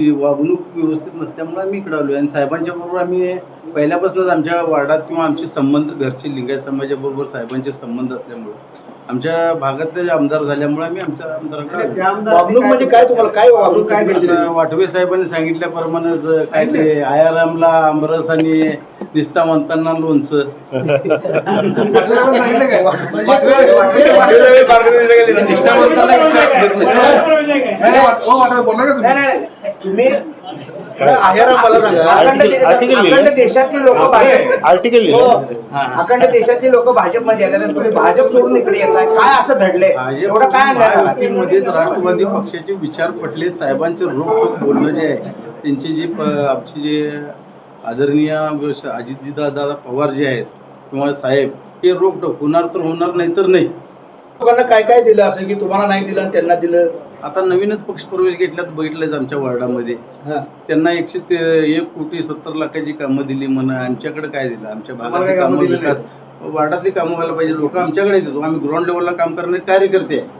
वागणूक व्यवस्थित नसल्यामुळे आम्ही इकडे आलो आणि साहेबांच्या बरोबर आम्ही पहिल्यापासूनच आमच्या वार्डात किंवा आमचे संबंध घरचे लिंगायत समाजाबरोबर साहेबांचे संबंध असल्यामुळे आमच्या भागातले जे आमदार झाल्यामुळे आम्ही आमच्या आमदाराकडे. वागणूक म्हणजे काय तुम्हाला काय वागणूक काय वाटवे साहेबांनी सांगितल्याप्रमाणेच काय ते आयारामला आमरस आणि निष्ठावंतांना लोणचं निष्ठावंतांना तुम्ही आहेराम मला सांगा. अखंड देशातली लोक भाजप आर्टिकल. अखंड देशातली लोक भाजपमध्ये येतात तुम्ही भाजप सोडून इकडे येताय काय असं घडलंय? एवढं काय? महायुतीमध्येच राष्ट्रवादी पक्षाचे विचार पटले. साहेबांचे रोख बोलणं जे आहे त्यांची जी आमची जे आदरणीय अजितदादा पवार जे आहेत किंवा साहेब हे रोखटोक होणार तर होणार नाही तर नाही. लोकांना काय काय दिलं असं की तुम्हाला नाही दिलं आणि त्यांना दिलं? आता नवीनच पक्ष प्रवेश घेतल्यात बघितलंच आमच्या वार्डामध्ये. त्यांना एकशे ते एक कोटी सत्तर लाखाची कामं दिली म्हणा आमच्याकडे काय दिलं? आमच्या काय कामं विकास वार्डातली कामं व्हायला पाहिजे. लोक आमच्याकडे येतात. आम्ही ग्राउंड लेवलला काम करणारे कार्यकर्ते आहे